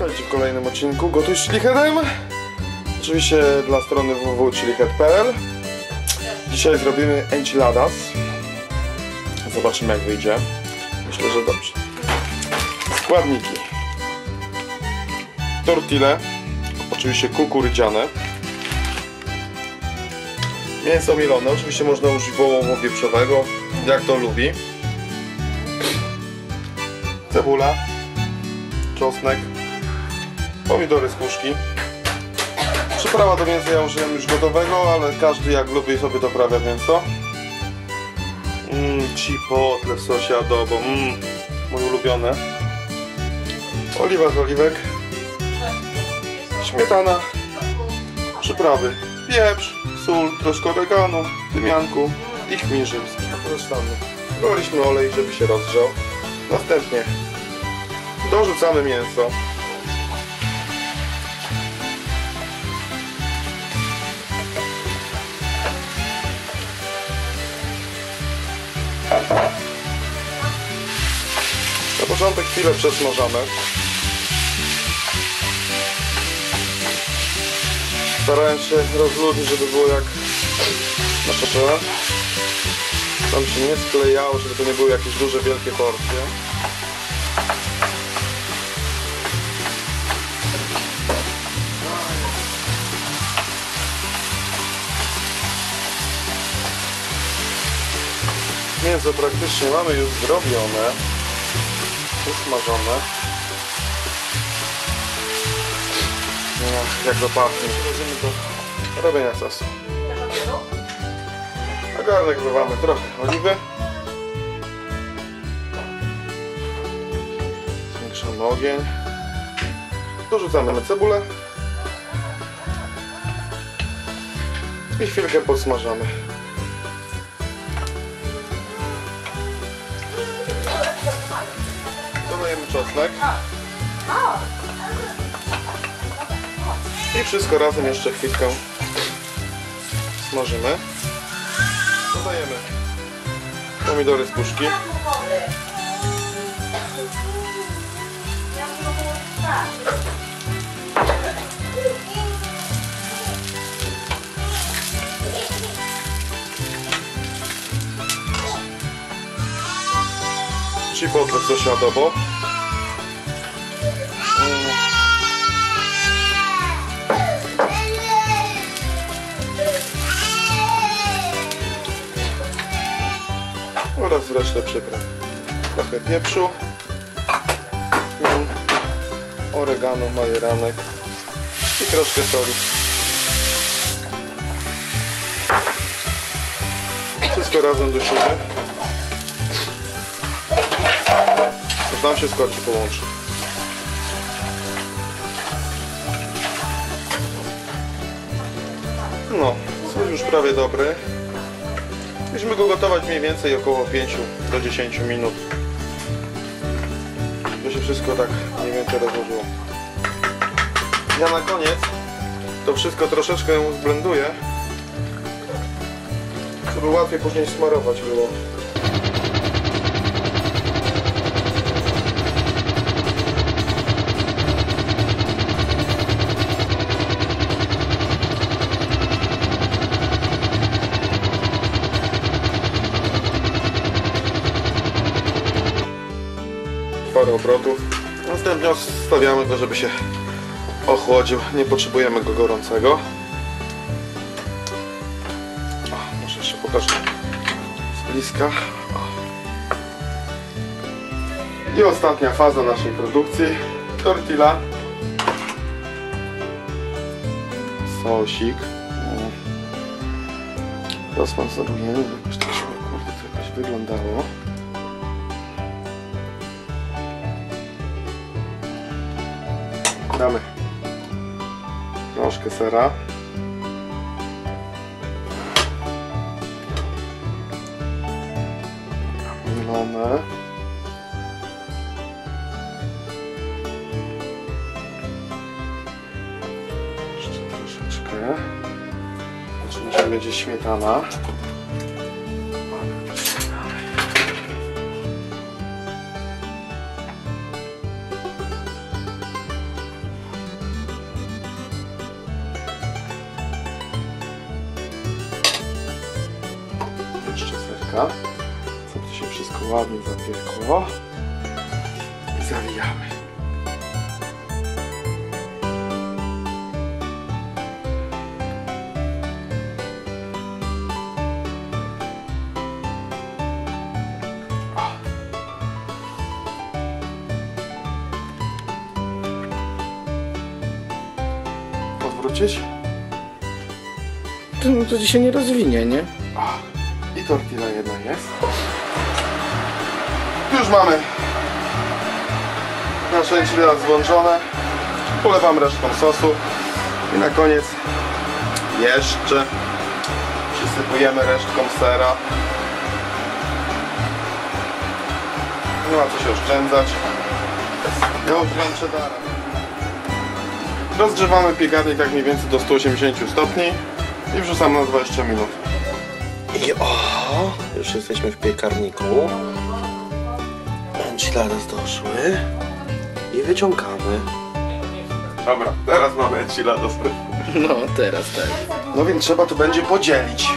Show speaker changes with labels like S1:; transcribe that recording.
S1: Witajcie w kolejnym odcinku Gotuj z Chiliheadem. Oczywiście dla strony www.chilihead.pl Dzisiaj zrobimy enchiladas. Zobaczymy jak wyjdzie. Myślę, że dobrze. Składniki. Tortille, oczywiście kukurydziane. Mięso mielone, oczywiście można użyć wołowo-wieprzowego, jak to lubi. Cebula, czosnek, pomidory z puszki. Przyprawa do mięsa ja użyłem już gotowego, ale każdy jak lubi sobie doprawia mięso. Mmm, chipotle w sosie adobo, mmm, moje ulubione. Oliwa z oliwek. Śmietana. Przyprawy. Pieprz, sól, troszkę oregano, tymianku i chmień rzymski. Korzystamy. Doliśmy olej, żeby się rozgrzał. Następnie dorzucamy mięso. Na początek chwilę przesmażamy. Starałem się rozluźnić, żeby było jak na szopę. Tam się nie sklejało, żeby to nie były jakieś duże, wielkie porcje. Mięso praktycznie mamy już zrobione, usmażone. Jak to pachnie. Przechodzimy do robienia sosu. Na garnek wlewamy trochę oliwy. Zwiększamy ogień. Dorzucamy cebulę. I chwilkę podsmażamy. Dodajemy czosnek. I wszystko razem jeszcze chwilkę smażymy. Dodajemy pomidory z puszki. W sosie adobo. Mm. oraz resztę przypraw. Trochę pieprzu, oregano, majeranek i troszkę soli. Wszystko razem do siebie. Się składki połączy. No, sos już prawie dobry. Musimy go gotować mniej więcej około 5 do 10 minut. By się wszystko tak mniej więcej rozłożyło. Ja na koniec to wszystko troszeczkę zblenduję, żeby łatwiej później smarować było. Parę obrotów. Następnie stawiamy go, żeby się ochłodził. Nie potrzebujemy go gorącego. O, może jeszcze pokażę z bliska. I ostatnia faza naszej produkcji. Tortilla. Sosik. Mm. Rozmazurujemy, jakoś tak się, kurde, to jakoś wyglądało. Damy troszkę sera. Mielone. Jeszcze troszeczkę. Oczywiście będzie śmietana. Mięska. Co to się wszystko ładnie zapiekło. I zawijamy. Odwrócić?
S2: To, no to się nie rozwinie, nie?
S1: Ach, I tortilla Już mamy nasze enchiladas złączone. Polewam resztką sosu. I na koniec jeszcze przysypujemy resztką sera. Nie ma co się oszczędzać. Ja używam cheddara. Rozgrzewamy piekarnik tak mniej więcej do 180 stopni i wrzucamy na 20 minut.
S2: I o, już jesteśmy w piekarniku. Enchiladas doszły. I wyciągamy.
S1: Dobra, teraz mamy enchiladas.
S2: No, teraz tak.
S1: No więc trzeba to będzie podzielić.